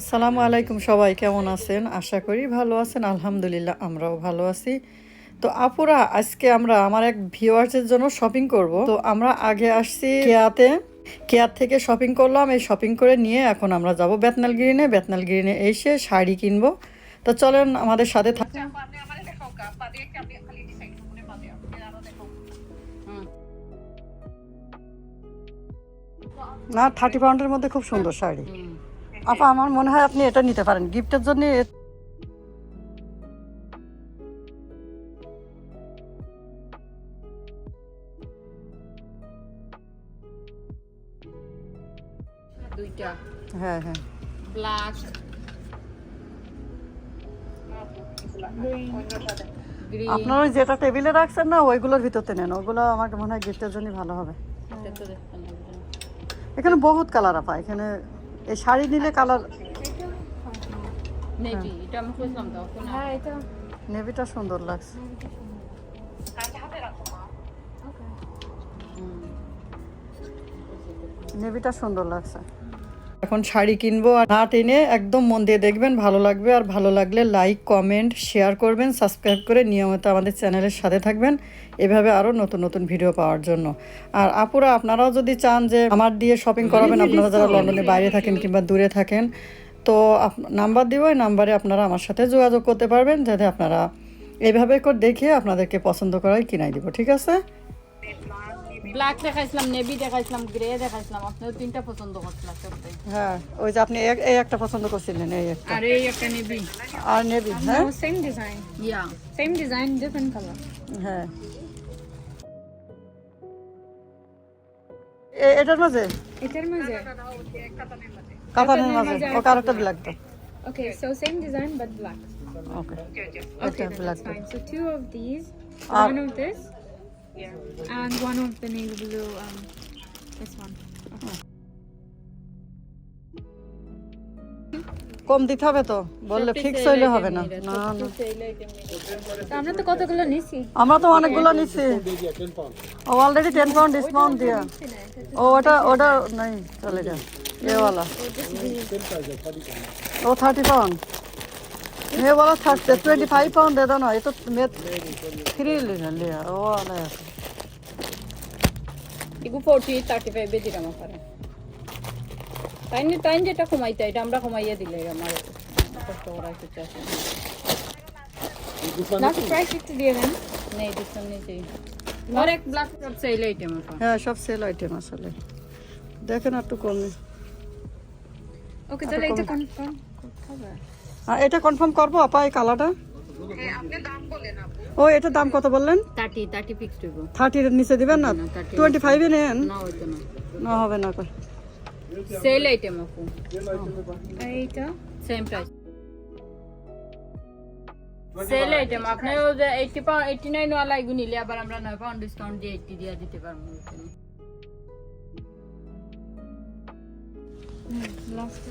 আসসালামু আলাইকুম সবাই কেমন আছেন? আশা করি ভালো আছেন আলহামদুলিল্লাহ আমরাও ভালো আছি। তো আপুরা আজকে আমরা আমার এক ভিউয়ার্সের জন্য শপিং করব। তো আমরা আগে আসছি কেয়াতে। কেয়ার থেকে শপিং করলাম এই শপিং করে নিয়ে এখন আমরা যাব বেতনাল গ্রিনে বেতনাল গ্রিনে এসে শাড়ি কিনবো। তো চলেন আমাদের সাথে থাক দেখাও না থার্টি পাউন্ডের মধ্যে খুব সুন্দর শাড়ি। আপা আমার মনে হয় আপনি এটা নিতে পারেন। গিফটের জন্য দুইটা। হ্যাঁ হ্যাঁ। ব্ল্যাক। আপনার ওই যেটা টেবিলে রাখছেন না ওইগুলোর ভিতরতে নেন। ওগুলো আমার মনে হয় গিফটের জন্য ভালো হবে। এখানে বহুত কালার আপা। এখানে এই শাড়ি নিলে কালার নেভি এটা আমি খুঁজলাম তো হ্যাঁ এটা নেভিটা সুন্দর লাগছে। কাছে হাতে রাখো মা নেভিটা সুন্দর লাগছে। এখন শাড়ি কিনবো আর না টেনে একদম মন দিয়ে দেখবেন, ভালো লাগবে। আর ভালো লাগলে লাইক কমেন্ট শেয়ার করবেন সাবস্ক্রাইব করে নিয়মিত আমাদের চ্যানেলের সাথে থাকবেন। এভাবে আরও নতুন নতুন ভিডিও পাওয়ার জন্য। আর আপুরা, আপনারাও যদি চান যে আমার দিয়ে শপিং করাবেন, আপনারা যারা লন্ডনের বাইরে থাকেন কিংবা দূরে থাকেন, তো নাম্বার দিব ওই নাম্বারে আপনারা আমার সাথে যোগাযোগ করতে পারবেন, যাতে আপনারা এইভাবে করে দেখিয়ে আপনাদেরকে পছন্দ করাই কিনাই দিব, ঠিক আছে? ব্ল্যাক দেখাইছিলাম নেভি দেখাইছিলাম গ্রে দেখাইছিলাম আপনার তিনটা পছন্দ করছিলাম সবটাই হ্যাঁ ওই যে আপনি এই একটা পছন্দ করছিলেন এই একটা আর এই একটা নেভি আর নেবি হ্যাঁ same design. ইয়া same design different color. হ্যাঁ এটার মাঝে? এটার মাঝে? কাতানের মাঝে। ও কারোটা ব্ল্যাকটা okay so same design but black. Okay okay এটা ব্ল্যাকটা fine. So two of these Uh, Yeah. And one of the navy blue, um, this one. কম দিতে হবে তো বললে ফিক্স হইলে হবে না। না আমরা তো কতগুলো নিছি? আমরা তো অনেকগুলো নিছি। ও অলরেডি 10 পাউন্ড ডিসকাউন্ট দিয়া। ও ওটা ওটা নাই চলে যা এওয়ালা ও 30 পাউন্ড মেয়ে বলা থাকছে টোয়েন্টি ফাইভ পাউন্ড দে দাও না এ তো মেয়ে থ্রি লিয়া ও না এগু ফোরটি থার্টি ফাইভে দিলাম ওখানে টাইম টাইম যেটা কমাইতে এটা আমরা কমাইয়া দিলে আমার কষ্ট করার কিছু আছে না প্রাইস একটু দিয়ে দেন নেই ডিসকাউন্ট নেই চাই অনেক ব্ল্যাক সব সেল আইটেম হ্যাঁ সব সেল আইটেম আসলে দেখেন একটু কমে ওকে তাহলে এটা কনফার্ম করতে হবে আর এটা কনফার্ম করব আপা এই হ্যাঁ আপু। ও এটার দাম কত বললেন? থার্টি থার্টি হইব। থার্টির নিচে দিবেন না? না, 30 টোয়েন্টি ফাইভে নেন? না না। না হবে না। সেল আইটেম আপু। এইটা? সেম প্রাইস সেল আইটেম আপনি যে এইটি পাউন্ড এইটি নাইন ওয়ালা এগুলো নিলে আবার আমরা নয় পাউন্ড ডিসকাউন্ট দিয়ে এইটি দিয়ে দিতে পারব। লাস্ট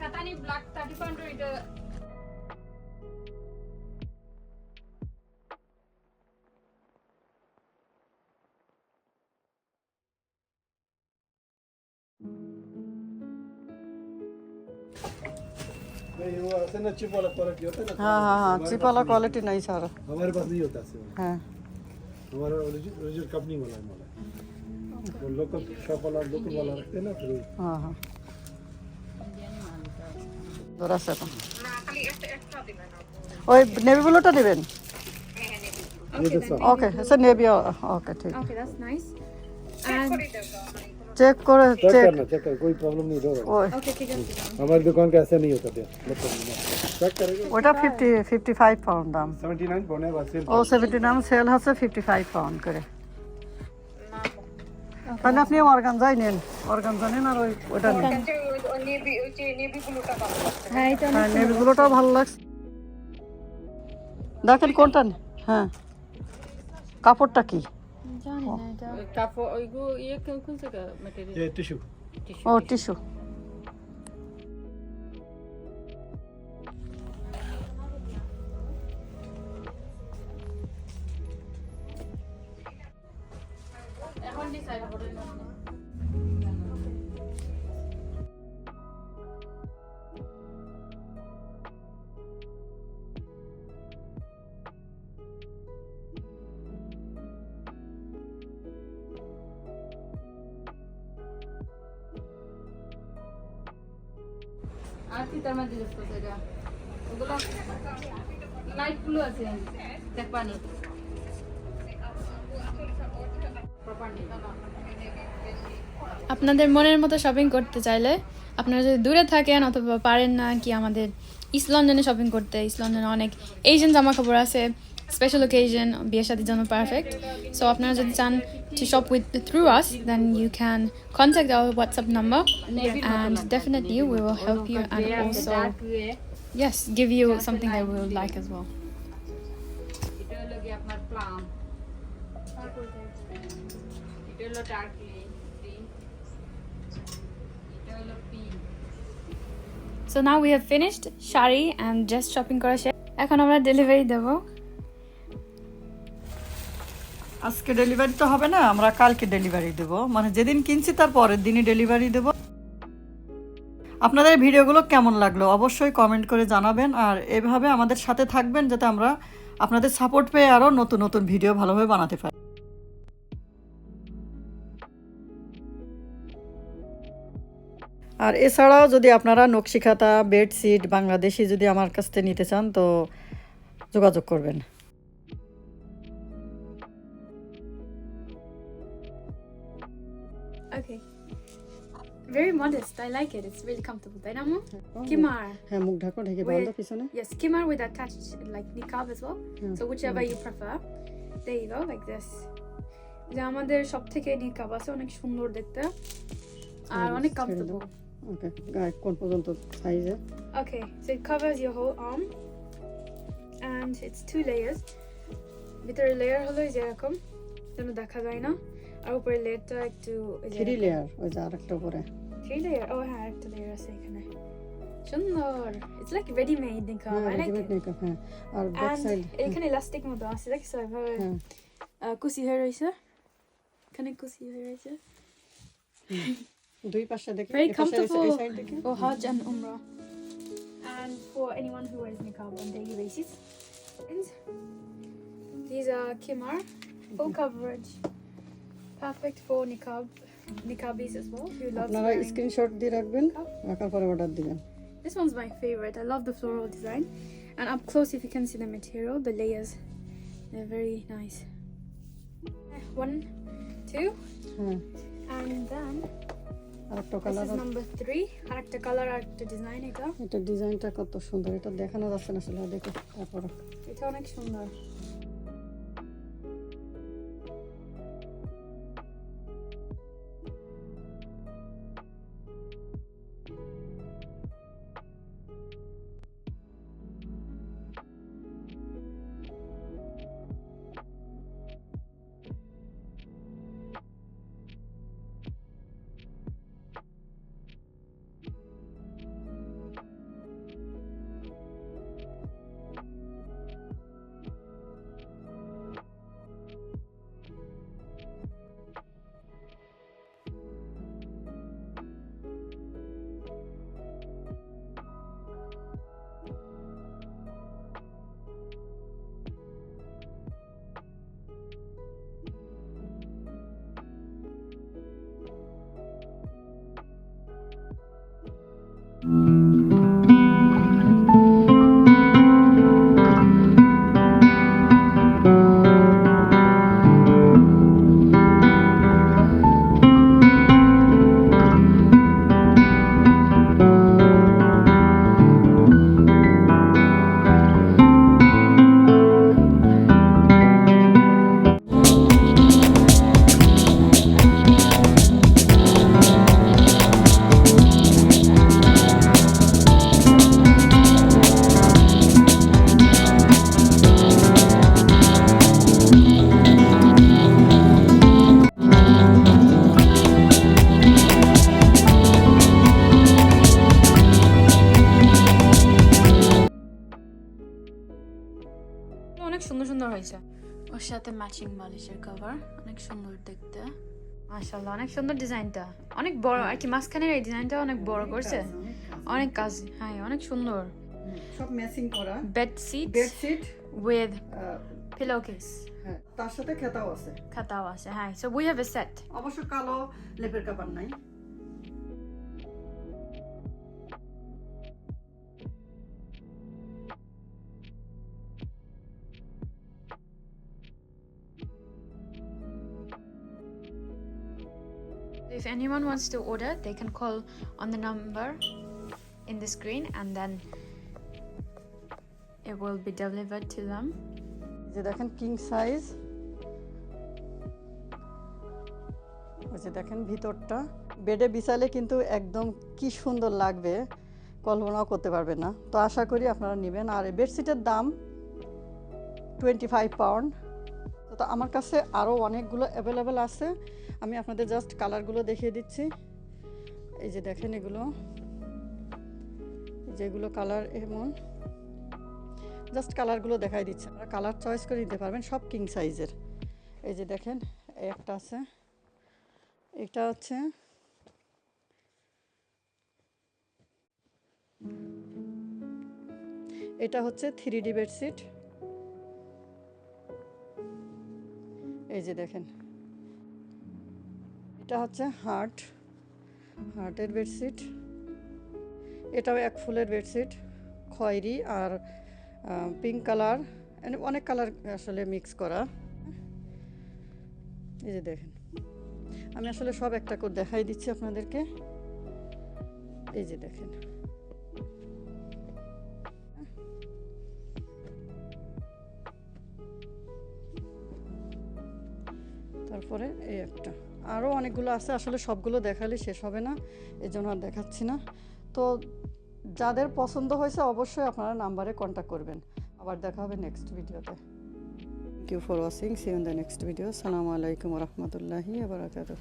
కథని బ్లాక్ థర్టీ పండు ఇటు क्वालिटी होता है ना हाँ हाँ हाँ चिप वाला क्वालिटी नहीं सारा हमारे पास नहीं होता हाँ हमारा कंपनी वाला है लोकल लोकल वाला रखते हैं ना আছে তো না খালি একটা একটা দিবেন আপু ওই নেভি ব্লুটা নেবেন ये तो सब ওকে স্যার নেভি ওকে ঠিক Okay, that's nice. And check করে चेक চেক करना चेक कर कोई प्रॉब्लम नहीं होगा ওই okay, ঠিক আছে দাম। हमारी दुकान का ऐसा नहीं होता मतलब चेक करेगा ওটা ফিফটি ফিফটি ফাইভ পাউন্ড দাম सेवेंटी नाइन पौने बस ও সেভেন্টি নাম সেল হচ্ছে ফিফটি ফাইভ পাউন্ড করে তাহলে আপনি অর্গানজাই নেন অর্গানজা নেন আর ওই ওটা নেন যে ওই- ওই হ্যাঁ এটা হ্যাঁ, নেভি ব্লুটাও ভালো লাগছে। দেখেন কোনটা হ্যাঁ। কাপড়টা কি? জানি না এটা। কাপড় ইয়ে টিস্যু। ও টিস্যু। এখন মধ্যে ওগুলো লাইট আছে দেখবানি আপনাদের মনের মতো শপিং করতে চাইলে আপনারা যদি দূরে থাকেন অথবা পারেন না কি আমাদের ইস্ট লন্ডনে শপিং করতে ইস্ট লন্ডনে অনেক এশিয়ান জামা কাপড় আছে। স্পেশাল ওকেশন বিয়ে শাদির জন্য পারফেক্ট সো আপনারা যদি চান to shop with through us then you can contact our whatsapp number and definitely we will help you and also yes give you something that we would like as well এটা হলো কি আপনার plum এটা হলো dark green এটা হলো pink So now we have finished sari and just shopping করা শেষ এখন আমরা ডেলিভারি দেবো আজকে ডেলিভারি তো হবে না, আমরা কালকে ডেলিভারি দেব। মানে যেদিন কিনছি তার পরের দিনই ডেলিভারি দেব। আপনাদের ভিডিওগুলো কেমন লাগল অবশ্যই কমেন্ট করে জানাবেন, আর এভাবে আমাদের সাথে থাকবেন যাতে আমরা আপনাদের সাপোর্ট পেয়ে আরও নতুন নতুন ভিডিও ভালোভাবে বানাতে পারি। আর এছাড়াও যদি আপনারা নকশিখাতা বেডশিট বাংলাদেশি যদি আমার কাছ থেকে নিতে চান, তো যোগাযোগ করবেন। Very modest. I like it. It's really comfortable. তাই না আম্মু? Kimar. হ্যাঁ মুখ ঢাকো ঢেকে বন্ধ পিছনে Yes, kimar with attached like niqab as well. Hmm. So whichever you prefer. There you go, like this. যে আমাদের সব থেকে নিকাব আছে অনেক সুন্দর দেখতে আর অনেক। কমফোর্টেবল ওকে গায়ে কোন পর্যন্ত সাইজে Okay, so it covers your whole arm and it's two layers. ভিতরে লেয়ার হলো এই যে এরকম যেন দেখা যায় না আর উপরে লেয়ারটা একটু থ্রি লেয়ার ওই যে আরেকটা উপরে থ্রি লেয়ার ও হ্যাঁ একটা লেয়ার আছে এখানে সুন্দর ইটস লাইক রেডি মেড নিকাব হ্যাঁ আই লাইক রেডিমেড মেকআপ হ্যাঁ আর ব্যাক And সাইড এখানে ইলাস্টিক মতো আছে দেখছো এভাবে হ্যাঁ আহ, কুচি হয়ে রয়েছে এখানে কুচি হয়ে রয়েছে দুই পাশে দেখে Very এই পাশে এই comfortable. সাইড দেখে for Hajj and Umrah. And for anyone who wears niqab on daily basis. And these are kimar, full coverage. Perfect for niqab, niqabis as well. Who loves আপনারা wearing. স্ক্রিনশট দিয়ে রাখবেন রাখার পরে order দিবেন This one's my favorite. I love the floral design. And up close, if you can see the material, the layers, they're very nice. One, two, হ্যাঁ and then আরেকটা this colour is number three. Character color, character design, এটা এটা ডিজাইনটা কত সুন্দর এটা দেখানো যাচ্ছে না আসলে দেখে তারপর এটা অনেক সুন্দর সাথে ম্যাচিং বালিশের কভার অনেক সুন্দর দেখতে। মাশাআল্লাহ অনেক সুন্দর ডিজাইনটা। অনেক বড় আর কি মাঝখানের এই ডিজাইনটা অনেক বড় করছে। অনেক কাজ। হ্যাঁ অনেক সুন্দর। সব ম্যাচিং করা। Bed sheet bedsheet with pillow case হ্যাঁ তার সাথে খেতাও আছে। খাতাও আছে হ্যাঁ so we have a set অবশ্য কালো লেপের কাপড় নাই। If anyone wants to order, they can call on the number in the screen and then it will be delivered to them. যে দেখেন কিং সাইজ ওই যে দেখেন ভিতরটা? বেডে বিছালে কিন্তু একদম কি সুন্দর লাগবে কল্পনাও করতে পারবেন না। তো আশা করি আপনারা নেবেন। আর বেডশিটের দাম টোয়েন্টি ফাইভ পাউন্ড তো আমার কাছে আরও অনেকগুলো অ্যাভেলেবেল আছে। আমি আপনাদের জাস্ট কালারগুলো দেখিয়ে দিচ্ছি। এই যে দেখেন এগুলো। যেগুলো কালার এমন। জাস্ট কালারগুলো দেখাই দিচ্ছে। কালার চয়েস করে নিতে পারবেন, সব কিং সাইজের এই যে দেখেন, একটা আছে। এটা হচ্ছে এটা হচ্ছে থ্রি ডি বেডশিট এই যে দেখেন। এটা হচ্ছে হার্ট, হার্টের বেডশিট। এটাও এক ফুলের বেডশিট, খয়েরি আর পিঙ্ক কালার অনেক কালার আসলে মিক্স করা। এই যে দেখেন। আমি আসলে সব একটা করে দেখাই দিচ্ছি আপনাদেরকে। এই যে দেখেন। তারপরে এই একটা। আরও অনেকগুলো আছে, আসলে সবগুলো দেখালে শেষ হবে না এই জন্য আর দেখাচ্ছি না। তো যাদের পছন্দ হয়েছে, অবশ্যই আপনারা নাম্বারে কন্ট্যাক্ট করবেন। আবার দেখা হবে নেক্সট ভিডিওতে thank you for watching see in the next video সালামু আলাইকুম রহমতুল্লাহি আবরাকাতুহ